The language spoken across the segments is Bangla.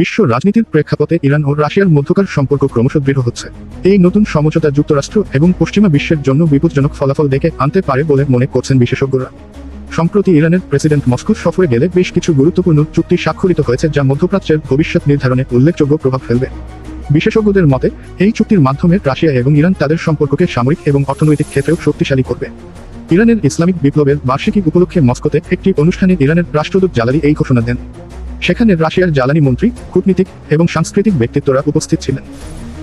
বিশ্ব রাজনীতির প্রেক্ষাপটে ইরান ও রাশিয়ার মধ্যকার সম্পর্ক ক্রমশ দৃঢ় হচ্ছে। এই নতুন সমঝোতা যুক্তরাষ্ট্র এবং পশ্চিমা বিশ্বের জন্য বিপজ্জনক ফলাফল দেখে আনতে পারে বলে মনে করছেন বিশেষজ্ঞরা। সম্প্রতি ইরানের প্রেসিডেন্ট মস্কো সফরে গেলে বেশ কিছু গুরুত্বপূর্ণ চুক্তি স্বাক্ষরিত হয়েছে যা মধ্যপ্রাচ্যের ভবিষ্যৎ নির্ধারণে উল্লেখযোগ্য প্রভাব ফেলবে। বিশেষজ্ঞদের মতে, এই চুক্তির মাধ্যমে রাশিয়া এবং ইরান তাদের সম্পর্ককে সামরিক এবং অর্থনৈতিক ক্ষেত্রেও শক্তিশালী করবে। ইরানের ইসলামিক বিপ্লবের বার্ষিকী উপলক্ষে মস্কোতে একটি অনুষ্ঠানে ইরানের রাষ্ট্রদূত জালালি এই ঘোষণা দেন। সেখানে রাশিয়ার জ্বালানি মন্ত্রী, কূটনীতিক এবং সাংস্কৃতিক ব্যক্তিত্বরা উপস্থিত ছিলেন।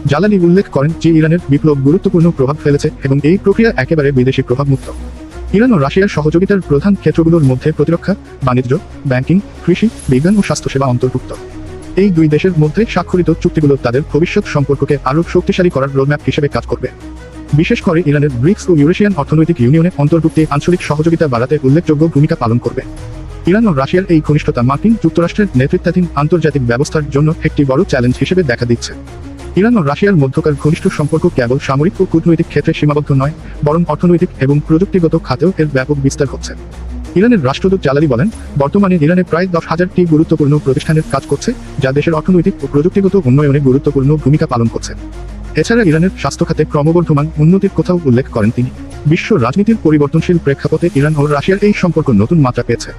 জালালি উল্লেখ করেন যে ইরানের বিপ্লব গুরুত্বপূর্ণ প্রভাব ফেলেছে এবং এই প্রক্রিয়া একেবারে বিদেশি প্রভাবমুক্ত। ইরান ও রাশিয়ার সহযোগিতার প্রধান ক্ষেত্রগুলোর মধ্যে প্রতিরক্ষা, বাণিজ্য, ব্যাংকিং, কৃষি, বিজ্ঞান ও স্বাস্থ্যসেবা অন্তর্ভুক্ত। এই দুই দেশের মধ্যে স্বাক্ষরিত চুক্তিগুলো তাদের ভবিষ্যৎ সম্পর্ককে আরও শক্তিশালী করার রোডম্যাপ হিসেবে কাজ করবে। বিশেষ করে ইরানের ব্রিক্স ও ইউরেশিয়ান অর্থনৈতিক ইউনিয়নে অন্তর্ভুক্তি আঞ্চলিক সহযোগিতা বাড়াতে উল্লেখযোগ্য ভূমিকা পালন করবে। ইরান ও রাশিয়ার এই ঘনিষ্ঠতা মার্কিন যুক্তরাষ্ট্রের নেতৃত্বাধীন আন্তর্জাতিক ব্যবস্থার জন্য একটি বড় চ্যালেঞ্জ হিসেবে দেখা দিচ্ছে। ইরান ও রাশিয়ার মধ্যকার ঘনিষ্ঠ সম্পর্ক কেবল সামরিক ও কূটনৈতিক ক্ষেত্রে সীমাবদ্ধ নয়, বরং অর্থনৈতিক এবং প্রযুক্তিগত খাতেও এর ব্যাপক বিস্তার হচ্ছে। ইরানের রাষ্ট্রদূত জালালি বলেন, বর্তমানে ইরানে প্রায় দশ হাজারটি গুরুত্বপূর্ণ প্রতিষ্ঠানের কাজ করছে, যা দেশের অর্থনৈতিক ও প্রযুক্তিগত উন্নয়নে গুরুত্বপূর্ণ ভূমিকা পালন করছে। এছাড়া ইরানের স্বাস্থ্য খাতে ক্রমবর্ধমান উন্নতির কথাও উল্লেখ করেন তিনি। বিশ্ব রাজনীতির পরিবর্তনশীল প্রেক্ষাপটে ইরান ও রাশিয়ার এই সম্পর্ক নতুন মাত্রা পেয়েছে।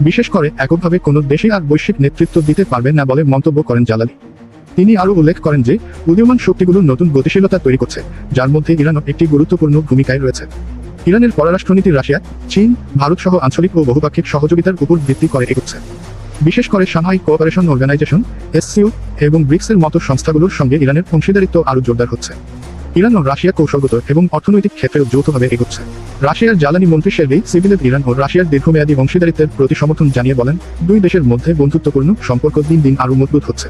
বিশেষ করে এককভাবে কোনো দেশে আর বৈশ্বিক নেতৃত্ব দিতে পারবে না বলে মন্তব্য করেন জালালি। তিনি আরও উল্লেখ করেন যে, উদীয়মান শক্তিগুলো নতুন গতিশীলতা তৈরি করছে, যার মধ্যে ইরানও একটি গুরুত্বপূর্ণ ভূমিকায় রয়েছে। ইরানের পররাষ্ট্রনীতি রাশিয়া, চীন ভারত সহ আঞ্চলিক ও বহুপাক্ষিক সহযোগিতার উপর ভিত্তি করে এগোচ্ছে। বিশেষ করে সাংহাই কোঅপারেশন অর্গানাইজেশন এসসিও এবং ব্রিক্সের মতো সংস্থাগুলোর সঙ্গে ইরানের অংশীদারিত্ব আরও জোরদার হচ্ছে। ইরান ও রাশিয়া কৌশলগত এবং অর্থনৈতিক ক্ষেত্রেও যৌথভাবে এগোচ্ছে। রাশিয়ার জ্বালানি মন্ত্রী শেরগেই সিভিলেভ ইরান ও রাশিয়ার দীর্ঘমেয়াদী অংশীদারিত্বের প্রতি সমর্থন জানিয়ে বলেন, দুই দেশের মধ্যে বন্ধুত্বপূর্ণ সম্পর্ক দিন দিন আরও মজবুত হচ্ছে।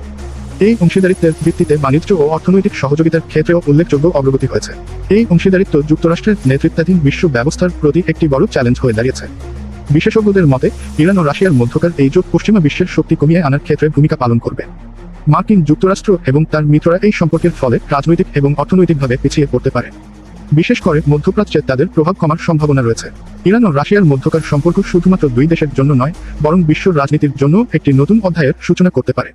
এই অংশীদারিত্বের ভিত্তিতে বাণিজ্য ও অর্থনৈতিক সহযোগিতার ক্ষেত্রেও উল্লেখযোগ্য অগ্রগতি হয়েছে। এই অংশীদারিত্ব যুক্তরাষ্ট্রের নেতৃত্বাধীন বিশ্ব ব্যবস্থার প্রতি একটি বড় চ্যালেঞ্জ হয়ে দাঁড়িয়েছে। বিশেষজ্ঞদের মতে, ইরান ও রাশিয়ার মধ্যকার এই জোট পশ্চিমা বিশ্বের শক্তি কমিয়ে আনার ক্ষেত্রে ভূমিকা পালন করবে। মার্কিন যুক্তরাষ্ট্র এবং তার মিত্ররা এই সম্পর্কের ফলে রাজনৈতিক এবং অর্থনৈতিকভাবে পিছিয়ে পড়তে পারে। বিশেষ করে মধ্যপ্রাচ্যে তাদের প্রভাব কমার সম্ভাবনা রয়েছে। ইরান ও রাশিয়ার মধ্যকার সম্পর্ক শুধুমাত্র দুই দেশের জন্য নয়, বরং বিশ্ব রাজনীতির জন্য একটি নতুন অধ্যায়ের সূচনা করতে পারে।